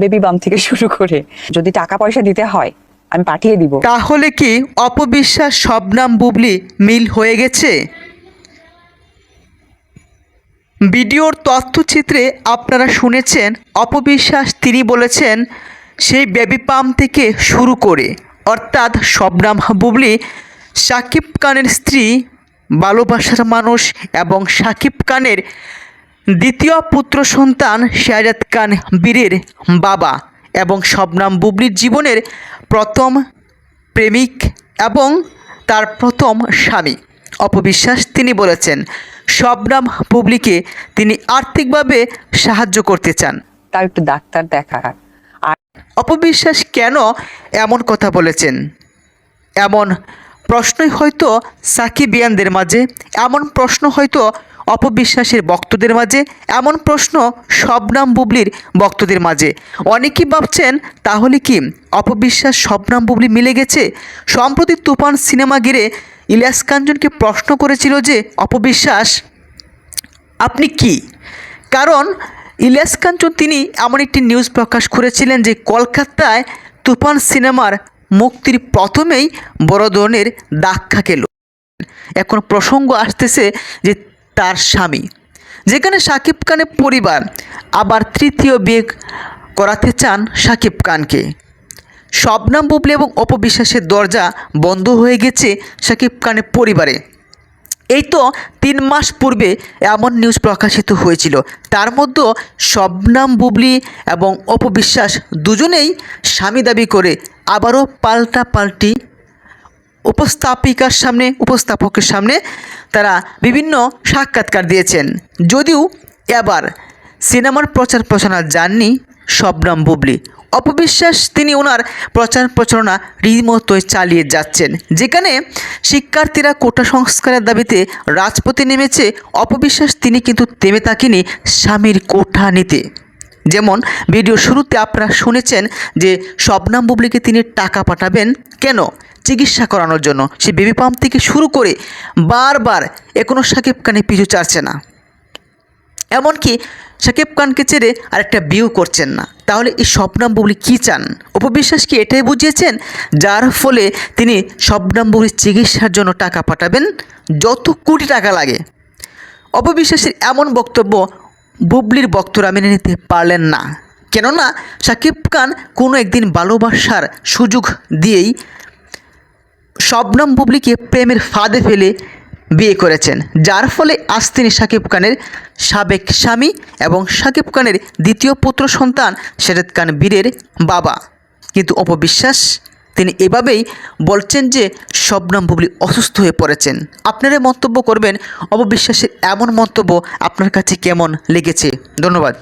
Baby বাম থেকে শুরু করে, যদি টাকা পয়সা দিতে হয়, আমি পাঠিয়ে দিব। তাহলে কি অপবিশ্বাস শবনাম বুবলি মিল হয়ে গেছে? ভিডিওর তথ্যচিত্রে আপনারা শুনেছেন, অপবিশ্বাস তিনি বলেছেন, সেই বেবি পাম্প থেকে শুরু করে, অর্থাৎ শবনাম বুবলি, সাকিব খানের স্ত্রী, ভালোবাসার মানুষ এবং সাকিব খানের দ্বিতীয় পুত্র সন্তান শাহজাদ খান বীরের বাবা এবং শবনাম বুবলির জীবনের প্রথম প্রেমিক এবং তার প্রথম স্বামী। অপবিশ্বাস তিনি বলেছেন শবনাম বুবলিকে তিনি আর্থিকভাবে সাহায্য করতে চান। তার একটু ডাক্তার দেখা আর অপবিশ্বাস কেন এমন কথা বলেছেন? এমন প্রশ্নই হয়তো সাকিবিয়ানদের মাঝে এমন প্রশ্ন হয়তো অপবিশ্বাসের বক্তদের মাঝে? এমন প্রশ্ন শবনাম বুবলির বক্তদের মাঝে। অনেকেই ভাবছেন, তাহলে কি অপবিশ্বাস শবনাম বুবলি মিলে গেছে? সম্প্রতি তুফান সিনেমা ঘিরে ইলিয়াস কাঞ্চনকে প্রশ্ন করেছিল যে, অপবিশ্বাস, আপনি কি? কারণ ইলিয়াস কাঞ্চন তিনি এমন একটি নিউজ প্রকাশ করেছিলেন যে, কলকাতায় তুফান সিনেমার মুক্তির প্রথমেই বড় ধরনের দাক্ষা খেল। এখন প্রসঙ্গ আসতেছে যে তার স্বামী, যেখানে সাকিব খানের পরিবার আবার তৃতীয় বিয়ে করাতে চান সাকিব খানকে। শবনাম বুবলি এবং অপবিশ্বাসের দরজা বন্ধ হয়ে গেছে সাকিব খানের পরিবারে। এই তো তিন মাস পূর্বে এমন নিউজ প্রকাশিত হয়েছিল। তার মধ্যে শবনাম বুবলি এবং অপবিশ্বাস দুজনেই স্বামী দাবি করে আবারও পাল্টা পাল্টি উপস্থাপিকার সামনে, উপস্থাপকের সামনে তারা বিভিন্ন সাক্ষাৎকার দিয়েছেন। যদিও এবার সিনেমার প্রচার প্রচারণা যাননি শবনাম বুবলি। অপবিশ্বাস তিনি ওনার প্রচার প্রচারণা রীতিমতোই চালিয়ে যাচ্ছেন, যেখানে শিক্ষার্থীরা কোটা সংস্কারের দাবিতে রাজপথে নেমেছে। অপবিশ্বাস তিনি কিন্তু থেমে থাকেনি স্বামীর কোঠা নিতে। যেমন ভিডিও শুরুতে আপনারা শুনেছেন যে শবনাম বুবলিকে তিনি টাকা পাঠাবেন। কেন? চিকিৎসা করানোর জন্য। সে বেবি পাম্প থেকে শুরু করে বারবার এখনও সাকিব খানে পিছু চাচ্ছে না। এমনকি সাকিব খানকে ছেড়ে আরেকটা বিউ করছেন না। তাহলে এই স্বপ্নাম বুবলি কী চান? উপবিশ্বাস কি এটাই বুঝিয়েছেন? যার ফলে তিনি স্বপ্নাম বুবলির চিকিৎসার জন্য টাকা পাঠাবেন, যত কোটি টাকা লাগে। অপবিশ্বাসের এমন বক্তব্য বুবলির বক্তরা মেনে নিতে পারলেন না। কেননা সাকিব খান কোনো একদিন ভালোবাসার সুযোগ দিয়েই শবনম বুবলিকে প্রেমের ফাঁদে ফেলে বিয়ে করেছেন, যার ফলে আজ তিনি সাকিব খানের সাবেক স্বামী এবং সাকিব খানের দ্বিতীয় পুত্র সন্তান শেরেদ খান বীরের বাবা। কিন্তু অপবিশ্বাস, তিনি এভাবেই বলছেন যে শবনম বুবলি অসুস্থ হয়ে পড়েছেন। আপনারা মন্তব্য করবেন, অপবিশ্বাসের এমন মন্তব্য আপনার কাছে কেমন লেগেছে? ধন্যবাদ।